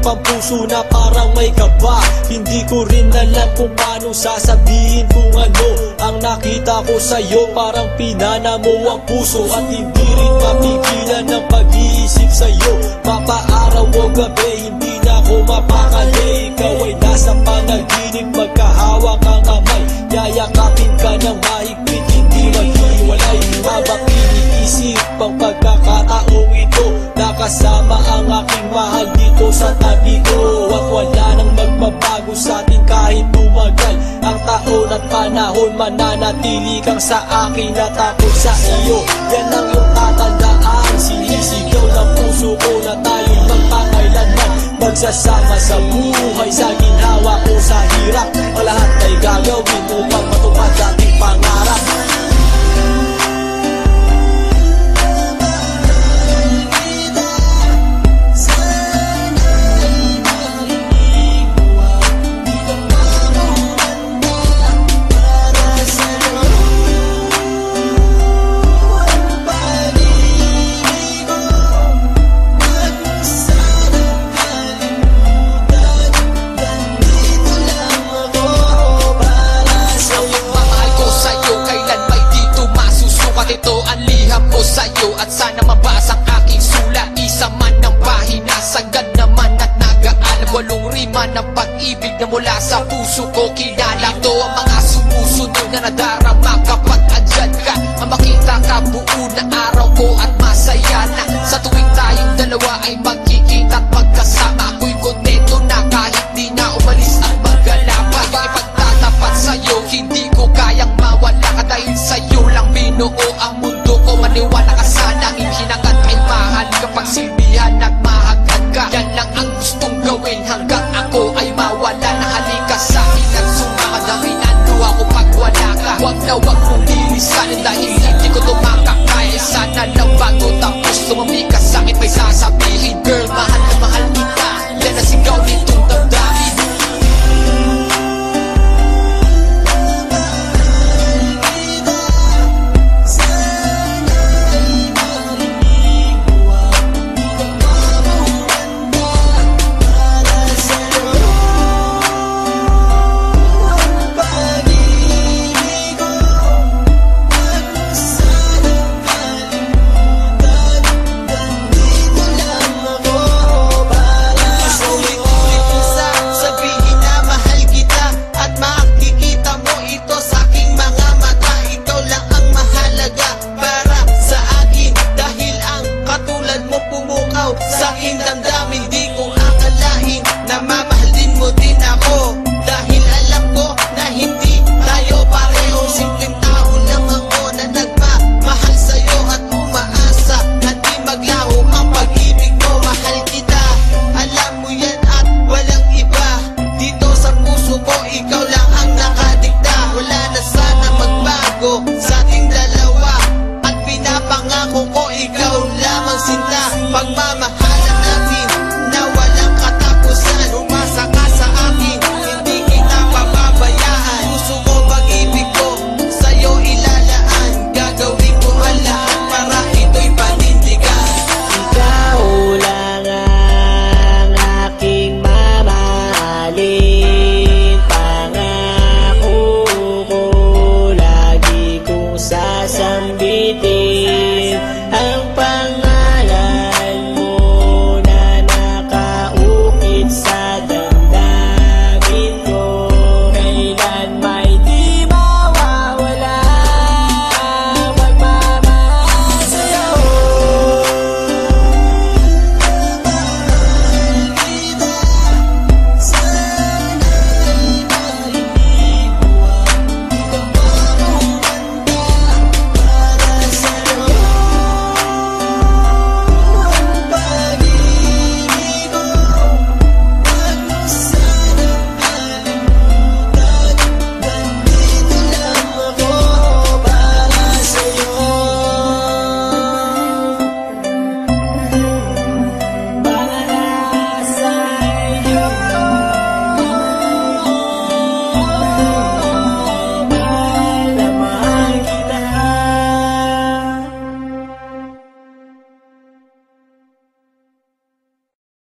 Biglang tumibok ang puso na parang may kaba. Hindi ko rin alam kung paano sasabihin kung ano Ang nakita ko sa'yo. Parang pinana mo ang puso At hindi rin mapigilan ang pag-iisip sa'yo. Mapaaraw o gabi Hindi na ako mapakali. Ikaw ay nasa panaginip Magkahawak ang kamay. Yayakapin ka ng mahigpit Hindi maghiwalay Habang iniisip ang pagkakataong ito Nakasama ang aking mahal dito sa tabi ko. At wala nang magbabago sa atin kahit tumagal Ang taon at panahon. Mananatili kang sa akin At ako sa iyo. Yan ang iyong tatandaan. Sinisigaw ng puso ko na tayo magpakailanman. Magsasama sa buhay na mula sa puso ko aking damdamin Di ko akalain na mamahalin mo din ako. Dahil alam ko na hindi tayo pareho. Simpleng tao lang ako na nagmamahal sa'yo At umaasa na di maglaho ang pag-ibig mo. Mahal kita, alam mo yan at walang iba. Dito sa puso ko, ikaw lang ang nakadikta. Wala na sana magbago sa ating dalawa. At pinapangako ko, ikaw lamang sinta. Pagmamahal Mozambique